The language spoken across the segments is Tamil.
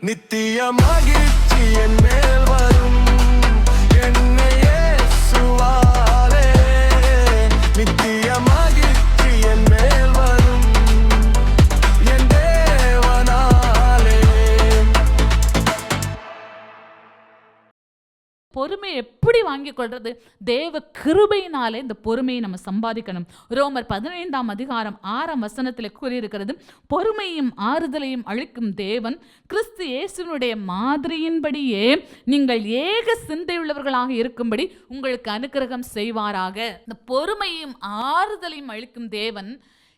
நித்திய மகிழ்ச்சி என் மேல். பொறுமை எப்படி வாங்கி கொள்வது தேவ கிருபையினாலே இந்த பொறுமையை நம்ம சம்பாதிக்கணும். ரோமர் பதினைந்தாம் அதிகாரம் ஆறாம் வசனத்தில் கூறியிருக்கிறது பொறுமையும் ஆறுதலையும் அழிக்கும் தேவன் கிறிஸ்து இயேசுனுடைய மாதிரியின்படியே நீங்கள் ஏக சிந்தையுள்ளவர்களாக இருக்கும்படி உங்களுக்கு அனுக்கிரகம் செய்வாராக. இந்த பொறுமையும் ஆறுதலையும் அளிக்கும் தேவன்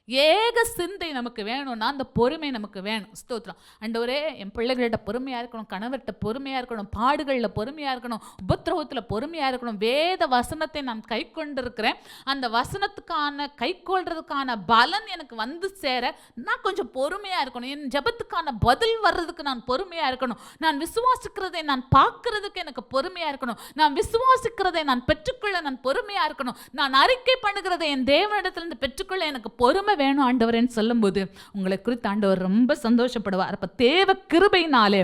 ஏக சிந்தை நமக்கு வேணும்னா அந்த பொறுமை நமக்கு வேணும். ஸ்தோத்திரம். ஒரே என் பிள்ளைகள்கிட்ட பொறுமையாக இருக்கணும் கணவர்கிட்ட பொறுமையாக இருக்கணும் பாடுகளில் பொறுமையாக இருக்கணும் உபத்திரவத்தில் பொறுமையாக இருக்கணும் வேத வசனத்தை நான் கை கொண்டிருக்கிறேன். அந்த வசனத்துக்கான கை கொள்றதுக்கான பலன் எனக்கு வந்து சேர நான் கொஞ்சம் பொறுமையாக இருக்கணும். என் ஜெபத்துக்கான பதில் வர்றதுக்கு நான் பொறுமையாக இருக்கணும். நான் விசுவாசிக்கிறதை நான் பார்க்கறதுக்கு எனக்கு பொறுமையாக இருக்கணும். நான் விசுவாசிக்கிறதை நான் பெற்றுக்கொள்ள நான் பொறுமையாக இருக்கணும். நான் அறிக்கை பண்ணுகிறதை என் தேவனிடத்திலிருந்து பெற்றுக்கொள்ள எனக்கு பொறுமை வேணும் ஆண்டவரேன்னு சொல்லும்போது உங்களை குறித்து ஆண்டவர் ரொம்ப சந்தோஷப்படுவார். அப்போ தேவ கிருபையினாலே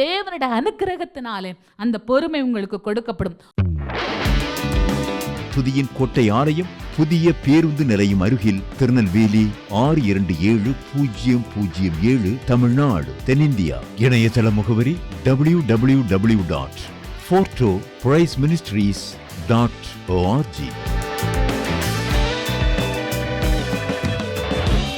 தேவனுடைய அனுக்கிரகத்தினாலே அந்த பொறுமை உங்களுக்கு கொடுக்கப்படும். புதியின் கோட்டை ஆலயம் புதிய பேருந்து நிலையம் அருகில் திருநெல்வேலி ஆறு இரண்டு ஏழு பூஜ்ஜியம் பூஜ்ஜியம் ஏழு தமிழ்நாடு தென்னிந்தியா. இணையதள முகவரி டபிள்யூ டபிள்யூ டபிள்யூ டாட் ஃபோர்டோ பிரைஸ் மினிஸ்ட்ரீஸ் டாட் ஓஆர்ஜி